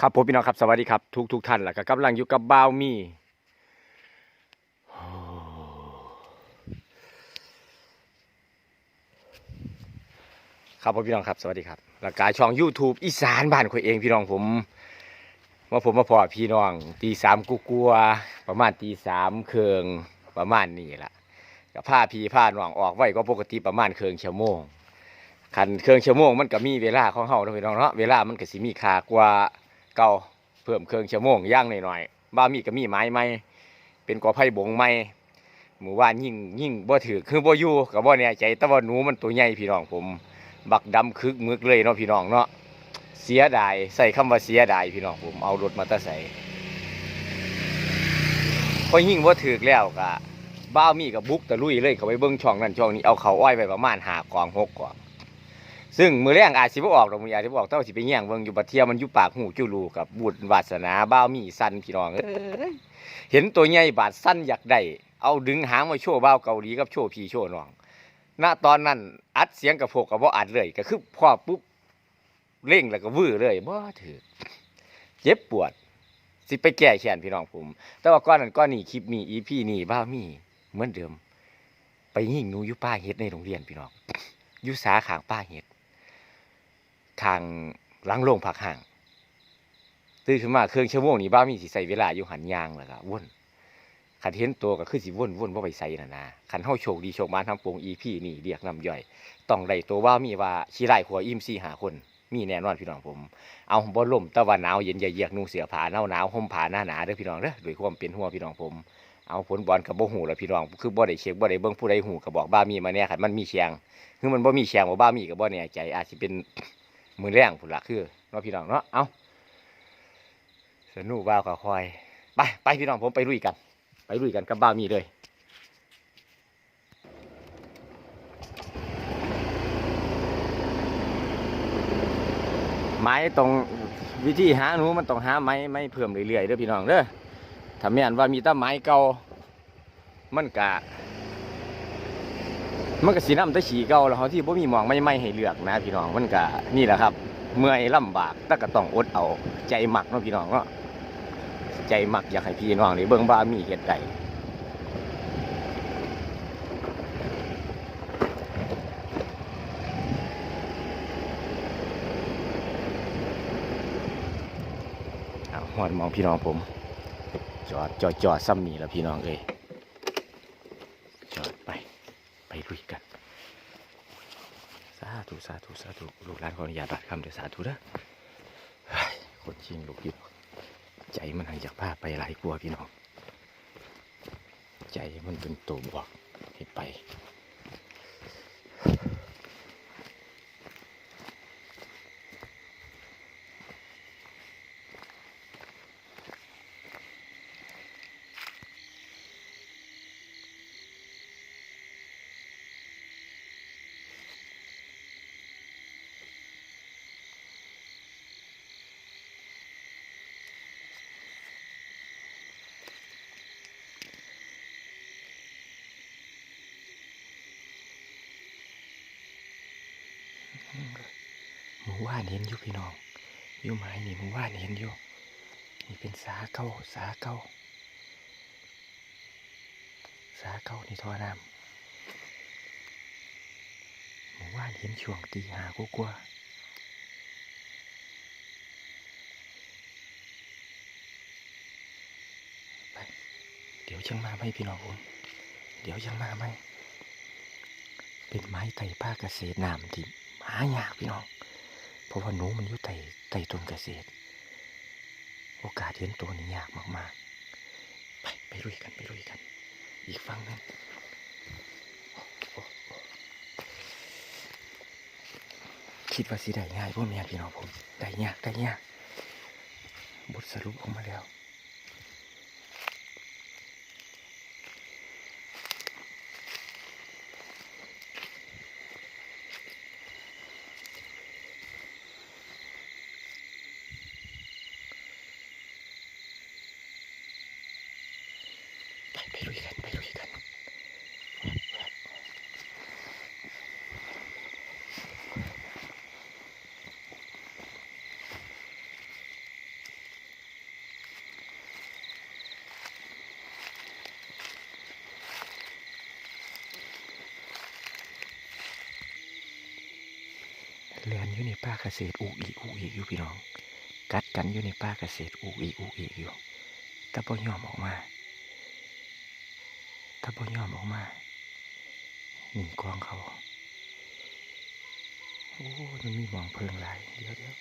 ครับผมพี่น้องครับสวัสดีครับทุกทุกท่านแหละก็กำลังอยู่กับบ่าวมีครับผมพี่น้องครับสวัสดีครับแล้วก็ช่อง YouTube อีสานบ้านข่อยเองพี่น้องผมว่าผมมาพอพี่น้องตีสามกูกลัวประมาณตีสามเคืองประมาณนี้แหละกับผ้าพีผ้าหน้องออกไว้ก็ปกติประมาณเคืองชั่วโมงคันเคืองชั่วโมงมันก็มีเวลาของเฮาเนาะพี่น้องเนาะเวลามันก็สิมีค่ากว่า เก่าเพิ่มเครื่องชั่วโมงย่างหน่อยๆบ้ามีก็มีไม้ใหม่เป็นกอไผ่บงใหม่หมู่บ้านยิ่งยิ่งบ่ถือคือบ่อยู่ก็บ่แน่ใจแต่ว่าหนูมันตัวใหญ่พี่น้องผม บักดำคึกมึกเลยเนาะพี่น้องเนาะเสียดายใส่คำว่าเสียดายพี่น้องผมเอารถมาตะใส่พอยิ่งบ่ถือแล้วก็บ้ามีกับบุกตะลุยเลยเขาไปเบิ่งช่องนั้นช่องนี้เอาเขาอ้อยไปประมาณหากองหกกอง ซึ่งมือแรงอาจสิบออกดอกมืออาจสิบ่ออกแต่าสิไปแย่งเบิ่งอยู่บัดเทียมันอยู่ปากหูจุลูกับบุญวาสนาบ้าวมีสั้นพี่น้องเอ้ยเห็นตัวใหญ่บาดสั้นอยากได้เอาดึงหางมาโชว์บ้าวเกาหลีกับโชว์พี่โชว์น้องณตอนนั้นอัดเสียงกับพวกกับบ่าอัดเลยก็คือพอปุ๊บเร่งแล้วก็วื้อเลยบ่ถือเจ็บปวด สิไปแก้แค้นพี่น้องผม แต่ว่าก้อนนั้นก้อนนี้คลิปนี้ EP นี้บ้าวมีเหมือนเดิม ไปยิงหนูอยู่ป้าเฮ็ดในโรงเรียนพี่น้องอยู่สาขางป้าเฮ็ด ทางหลังโรงพักห่างตื่นขึ้นมาเครื่องชั่วโมงนี้บ้ามีสิใส่เวลาอยู่หันยางแล้วก็วนขันเห็นตัวก็คือสิวนวนว่าไปใส่น่ะนะขันเฮาโชคดีโชคมานทำโปงอีพี่นี่เรียกน้ำย่อยต้องได้ตัวว่ามีว่าขี้ไร่หัวอิ่มสี่หาคน มีแน่นอนพี่น้องผม เอาบ่ล่มต่ว่าหนาวเย็นอย่าเยียกนุ่งเสือผาหนาวหนาวห่มผาหน้าหนาเด้อพี่น้องเด้อด้วยความเป็นหัวงพี่น้องผมเอาผลบอลกับบ่หูแล้วพี่น้องคือบ่ได้เช็คบ่ได้เบิ่งผู้ใดหูก็บอกบ้ามีมาแน่คันมันมีเชียงคือมันบ่มีเชียงบ่บ้ามีก็บ่แน่ใจอาจสิเป็น มือแรงผุนละคือเนาะพี่น้องเนาะเอาสนุกบ้าวกับคอยไปไปพี่น้องผมไปลุยกัน ไปลุยกันกับบ้าวมีเลยไม้ตรงวิธีหาหนูมันต้องหาไม้ไม้เพิ่มเรื่อยๆเด้อพี่น้องเด้อถ้าแม่นว่ามีแต่ไม้เก่ามันกะ มันก็สีน้ำแตะฉีเก่าแล้วเขาที่บ่มีหมองไม่ไม่ให้เลือกนะพี่น้องมันก็นี่แหละครับ เมื่อยลำบากแต่ก็ต้องอดเอาใจหมักเนาะพี่น้องเนาะใจหมักอยากให้พี่น้องได้เบิ่งว่ามีเฮ็ดใดหอดมองพี่น้องผม จอดจอดจอดซ้ำนี่แล้วพี่น้องเอ้ยจอดไป ไปลุยกัน สา ธุสาธุลูกหลานขออนุญาตบัดคำเดี๋ยวสาธุนะคนจริงลูกพี่น้องใจมันให้อยากพาไปหลายกลัวพี่น้อง ใจมันเป็นตัวบอกให้ไป ว่านเห็นอยู่พี่น้องอยู่ไม้นี่หมู่ว่านเห็นอยู่นี่เป็นสาเก้าสาเก้าสาเก้านี่ท่อน้ำหมู่ว่านเห็นช่วงตีหากกว่าๆไปเดี๋ยวจังมาไหมพี่น้องผมเดี๋ยวจังมาไหมเป็นไม้ไต่ผ้าเกษตรน้ำที่หายากพี่น้อง ราะว่าหนูมันอยู่ใต้ใต้ต้นเกษตร โอกาสเห็นตัวนี้ยากมากๆ ไปไปลุยกันไปลุยกัน อีกฝั่งหนึงคิดว่าสิได้ง่ายพวกแม่พี่น้องผม ได้ยากได้ยากบทสรุปออกมาแล้ว ไปไปลุยกันไปลุยกัน แลนอยู่ในป้าเกษตรอูอีอูอีอยู่พี่น้อง กัดกันอยู่ในป้าเกษตรอูอีอูอีอยู่ตะบอยอมออกมาถ้าบ่ยอมออกมาหนีกองเขา โอ้ยมันมีหมองเพลิงหลายเดี๋ยวเดี๋ยว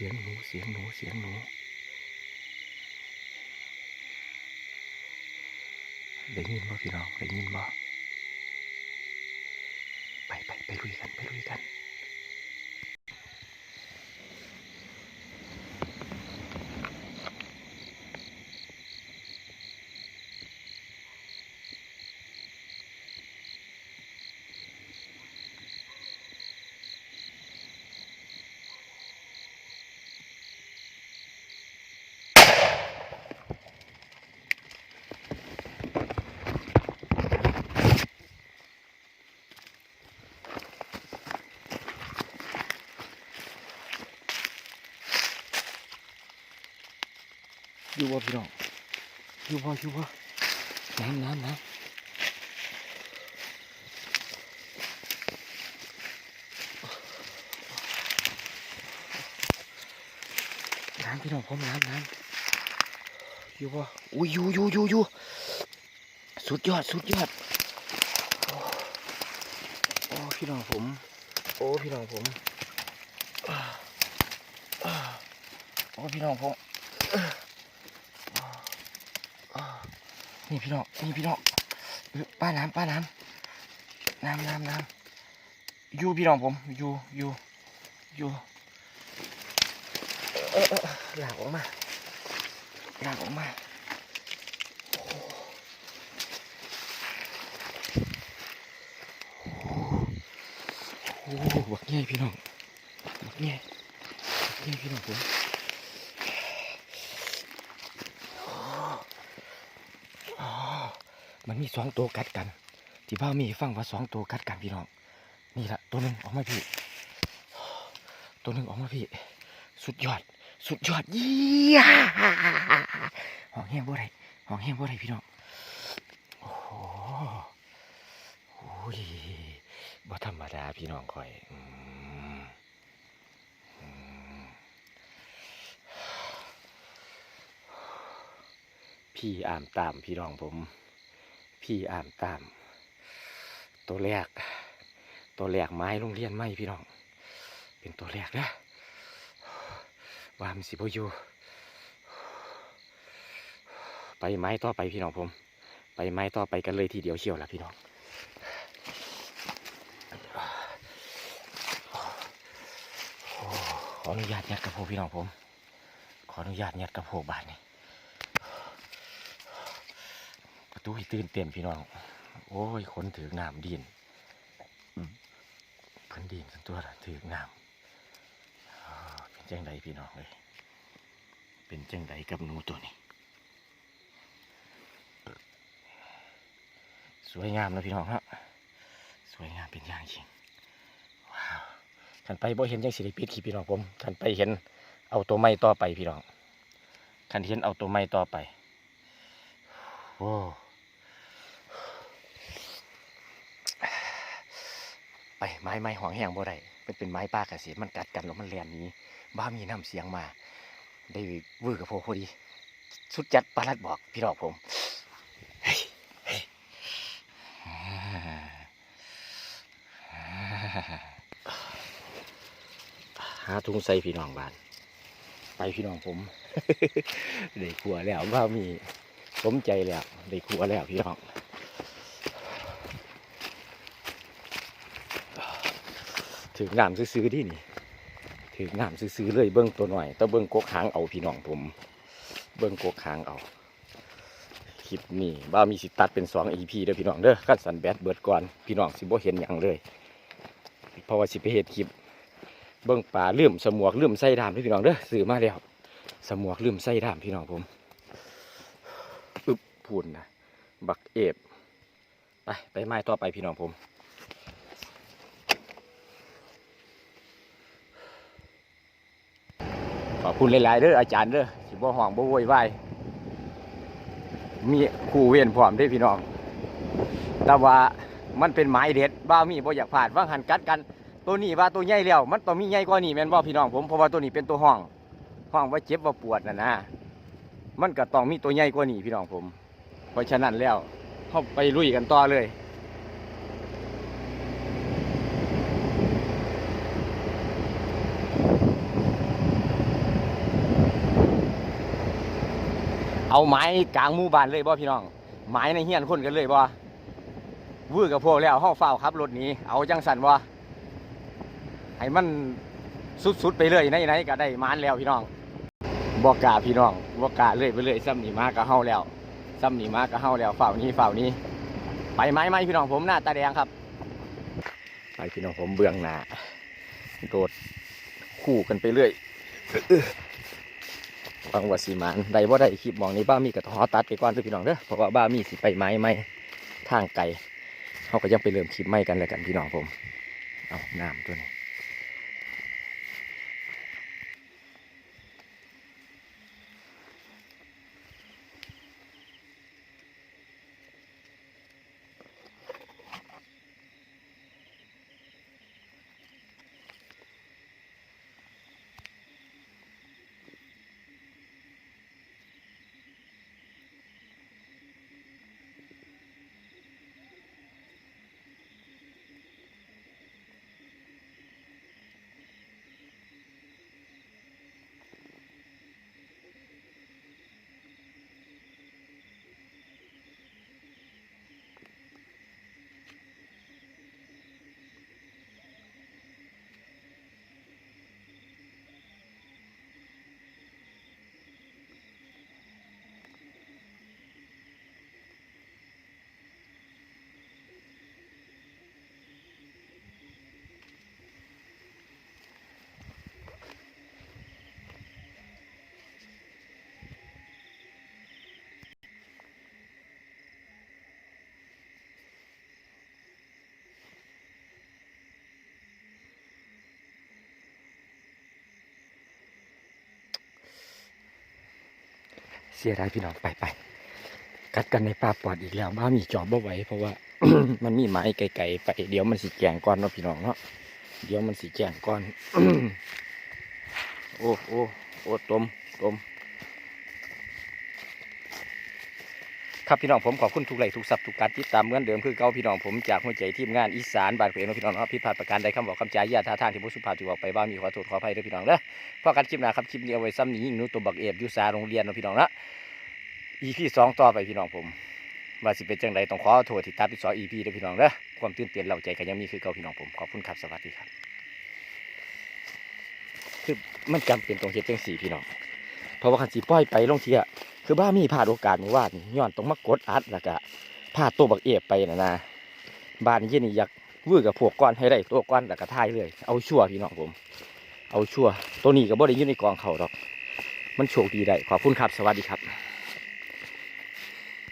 สียงหนูเสียงหนูเสียงหนูได้ยินบ่พี่น้องได้ยินบ่ไปไปไปลุยกันไปลุยกัน อยู่บ่พี่น้องอยู่บ่อยู่บ่น้ำน้ำน้ำน้ำพี่น้องผมน้ำน้ำอยู่บ่อุ้ยอยู่อยู่อยู่อยู่สุดยอดสุดยอดโอ้พี่น้องผม โอ้พี่น้องผมโอ้พี่น้องผม นี่พี่น้องนี่พี่น้องป้าน้ำป้าน้ำน้ำน้ำน้ำอยู่พี่น้องผมอยู่อยู่อยู่เออเออหลากออกมาหลากออกมาโอ้โหโอ้โหบักใหญ่พี่น้องบักใหญ่บักใหญ่พี่น้องผม อ๋อ มันมีสองตัวกัดกัน ที่บ้ามีฟังว่าสองตัวกัดกันพี่น้อง นี่ละตัวหนึ่งออกมาพี่ ตัวหนึ่งออกมาพี่ สุดยอด สุดยอดเยี่ยห้องแห้งบ่ได้ห้องแห้งบ่ได้พี่น้อง โอ้โหโอ้ยบ่ธรรมดาพี่น้องคอยพี่อ่ามตามพี่น้องผม พี่อ่ามตาม ตัวแรก ตัวแรกไม้โรงเรียนไม่พี่น้อง เป็นตัวแรกนะวามสิบอยู่ไปไม้ต่อไปพี่น้องผม ไปไม้ต่อไปกันเลยทีเดียวเชียวละพี่น้องขออนุญาตยัดกระโพกพี่น้องผม ขออนุญาตยัดกระโพกบาทนี่ ประตูให้ตื่นเต้นพี่น้อง โอ้ยคนถือน้ำดินอืมเพิ่นดินกันตัวละถือน้ำอ่าเป็นจังใดพี่น้องเลย เป็นจังใดกับหนูตัวนี้ สวยงามนะพี่น้องฮะสวยงามเป็นอย่างยิ่งว้าวขันไปบ่เห็นจังสิริปิดขีพี่น้องผมขันไปเห็นเอาตัวไม้ต่อไปพี่น้องขันเห็นเอาตัวไม้ต่อไปโไปไม้ไม้หองแห้งบ่ได้เป็นเป็นไม้ป้ากระสีมันกัดกันแล้วมันเลียนนี้บ้ามีน้ำเสียงมา ได้วือกับโพพอดี สุดจัดปลาลัดบอกพี่ดอกผมหาถุงใส่พี่น้องบ้าน ไปพี่น้องผมได้ขัวแล้วบ้ามีสมใจแล้วได้ขัวแล้วพี่น้อง ถึงน้ำซื้อๆที่นี่ถึงน้ำซื้อๆเลยเบิ้งตัวหน่อยแต่เบิ้งกกหางเอาพี่น้องผม เบิ้งกกหางเอาคลิปนี้บ้ามีสิตัดเป็นสองอีพีเด้อพี่น้องเด้อขั้นสันแบดเบิดก่อนพี่น้องสิบ่เห็นอย่างเลยเพราะว่าสิไปเฮ็ดคลิป เบิ้งป่าเลื่อมสมวกเลื่อมใส่ดามเด้อพี่น้องเด้อซื้อมาแล้วสมวกเลื่อมใส่ดามพี่น้องผมอึบพูนนะบักเอฟไปไปไม้ต่อไปพี่น้องผม ขอบคุณหลายๆเด้ออาจารย์เด้อสิบ่ห่วงบ่โวยวายมีครูเวียนพร้อมเด้พี่น้อง แต่ว่ามันเป็นไม้เด็ดบ้ามีบ่อยากพลาดว่างหันกัดกัน ตัวนี้ว่าตัวใหญ่แล้วมันต้องมีใหญ่กว่านี้แม่นบ่พี่น้องผมเพราะว่าตัวนี้เป็นตัวห้องห้องว่าเจ็บว่าปวดน่ะนะมันก็ต้องมีตัวใหญ่กว่านี้พี่น้องผม เพราะฉะนั้นแล้วเข้าไปลุยกันต่อเลย เอาไม้กลางหมู่บ้านเลยบ่พี่น้องไม้ในเฮียนคนกันเลยบ่วื้อกับพวกแล้วห้องเฝ้าวขับรถนี้เอาจังสันบ่ให้มันสุดๆไปเลยไหนๆก็ได้มานแล้วพี่น้องบ่กล้าพี่น้องบ่กล้าเลยไปเลยซ้ำหนีมาก็เฮาแล้วซ้ำหนีมาก็เฮาแล้วเฝ้านี้เฝ้านี้ ไปไม้ไหมพี่น้องผมหน้าตาแดงครับไปพี่น้องผมเบื้องหน้าโดดคู่กันไปเรื่อย ฟังว่าสีมันได้ว่าได้คลิปมองนี้บ้ามีกระท้อตัดไปก่อนเด้อพี่น้องเด้อเพราะว่าบ้ามีสิไปไม้ไม่ทางไกลเขาก็ยังไปเริ่มคลิปไม่กันเลยกันพี่น้องผมเอาน้ำตัวนี้ เสียดายพี่น้องไปไปกัดกันในป่าปอดอีกแล้วบ้ามีจอบบ่ไหวเพราะว่า มันมีไม้ไกลๆไปเดี๋ยวมันสีแจงก้อนเนาะพี่น้องเนาะเดี๋ยวมันสีแจงก้อน โอ้โอ้โอ้ตมตม ครับพี่น้องผมขอบคุณทุกไลค์ทุกซับทุกการติดตามเหมือนเดิมคือเก่าพี่น้องผมจากหัวใจทีมงานอีสานบานเพื่อนพี่น้องเนาะผิดพลาดประการใดคำบอกคำจาญาท่าทางที่ผู้สุภาพที่บอกไปบ้างมีขอโทษขออภัยด้วยพี่น้องเด้อพอกันคลิปหน้าครับคลิปนี้เอาไว้ซ้ำนี้ยิ่งนู้ตัวบักเอฟยุสาโรงเรียนเนาะพี่น้องเนาะ EP สองต่อไปพี่น้องผมว่าสิเป็นจังใดต้องขอโทษที่ตัดที่สอง EP เด้อพี่น้องเด้อความตื่นเต้นเราใจกันยังมีคือเก่าพี่น้องผมขอบคุณครับสวัสดีครับ คือมันจำเป็นต้องเฮ็ดจังสี่พี่น้องเพราะว่าคันสิปล่อยไปลงเทีย คือบ้ามีพลาดโอกาสเมื่อวานย้อนต้องมากดอัดแล้วก็พลาดตัวบักเอฟไปนะนะบ้านยี่นี่อยากวื้อกับพวกก้อนให้ได้ตัวก้อนแล้วก็ทายเลย เอาชั่วพี่น้องผม เอาชั่วตัวนี้ก็บ่ได้อยู่ในกองเขาหรอก มันโชคดีได้ขอบคุณครับ สวัสดีครับ